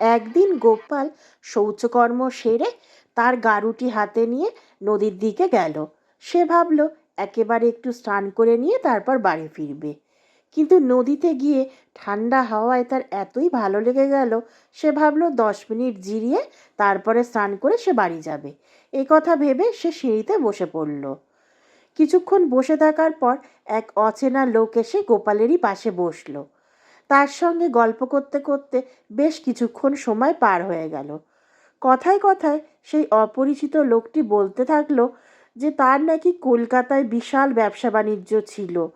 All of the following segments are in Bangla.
একদিন গোপাল শৌচকর্ম সেরে তার গারুটি হাতে নিয়ে নদীর দিকে গেল। সে ভাবল, একেবারে একটু স্নান করে নিয়ে তারপর বাড়ি ফিরবে। কিন্তু নদীতে গিয়ে ঠান্ডা হাওয়ায় তার এতই ভালো লেগে গেল, সে ভাবলো, দশ মিনিট জিরিয়ে তারপরে স্নান করে সে বাড়ি যাবে। এই কথা ভেবে সে সিঁড়িতে বসে পড়ল। কিছুক্ষণ বসে থাকার পর এক অচেনা লোক এসে গোপালেরই পাশে বসল। তার সঙ্গে গল্প করতে করতে বেশ কিছুক্ষণ সময় পার হয়ে গেল। কথায় কথায় সেই অপরিচিত লোকটি বলতে থাকল যে তার নাকি কলকাতায় বিশাল ব্যবসা বাণিজ্য ছিল।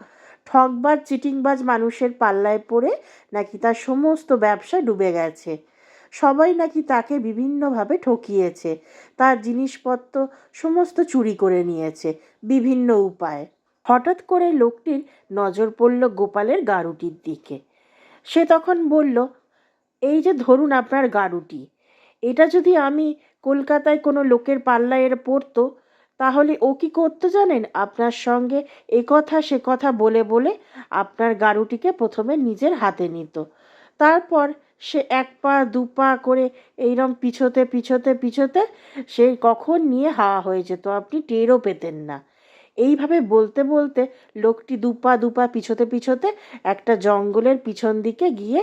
ঠকবাজ, চিটিংবাজ মানুষের পাল্লায় পড়ে নাকি তার সমস্ত ব্যবসা ডুবে গেছে। সবাই নাকি তাকে বিভিন্নভাবে ঠকিয়েছে, তার জিনিসপত্র সমস্ত চুরি করে নিয়েছে বিভিন্ন উপায়ে। হঠাৎ করে লোকটির নজর পড়ল গোপালের গারুটির দিকে। সে তখন বলল, এই যে ধরুন আপনার গারুটি, এটা যদি আমি কলকাতায় কোনো লোকের পাল্লায় এর পড়তো, তাহলে ও কি করতে জানেন? আপনার সঙ্গে এ কথা সে কথা বলে বলে আপনার গারুটিকে প্রথমে নিজের হাতে নিত। তারপর সে এক পা, দু পা করে এইরম পিছোতে পিছোতে পিছোতে সে কখন নিয়ে হাওয়া হয়ে যেত, আপনি টেরও পেতেন না। এইভাবে বলতে বলতে লোকটি দুপা দুপা পিছোতে পিছোতে একটা জঙ্গলের পিছন দিকে গিয়ে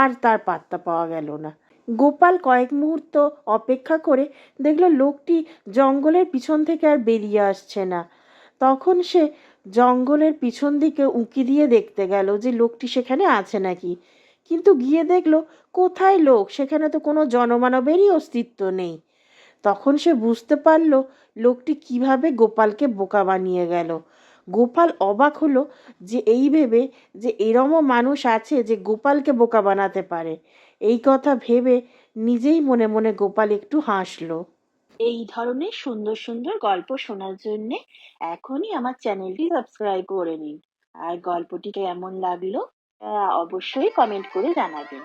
আর তার পাত্তা পাওয়া গেল না। গোপাল কয়েক মুহূর্ত অপেক্ষা করে দেখল লোকটি জঙ্গলের পিছন থেকে আর বেরিয়ে আসছে না। তখন সে জঙ্গলের পিছন দিকে উঁকি দিয়ে দেখতে গেল যে লোকটি সেখানে আছে নাকি। কিন্তু গিয়ে দেখল, কোথায় লোক? সেখানে তো কোনো জনমানবেরই অস্তিত্ব নেই। তখন সে বুঝতে পারল লোকটি কীভাবে গোপালকে বোকা বানিয়ে গেল। গোপাল অবাক হলো যে এই ভেবে যে এরমও মানুষ আছে যে গোপালকে বোকা বানাতে পারে। এই কথা ভেবে নিজেই মনে মনে গোপাল একটু হাসলো। এই ধরনের সুন্দর সুন্দর গল্প শোনার জন্যে এখনই আমার চ্যানেলটি সাবস্ক্রাইব করে নিন। আর গল্পটি কেমন লাগল অবশ্যই কমেন্ট করে জানাবেন।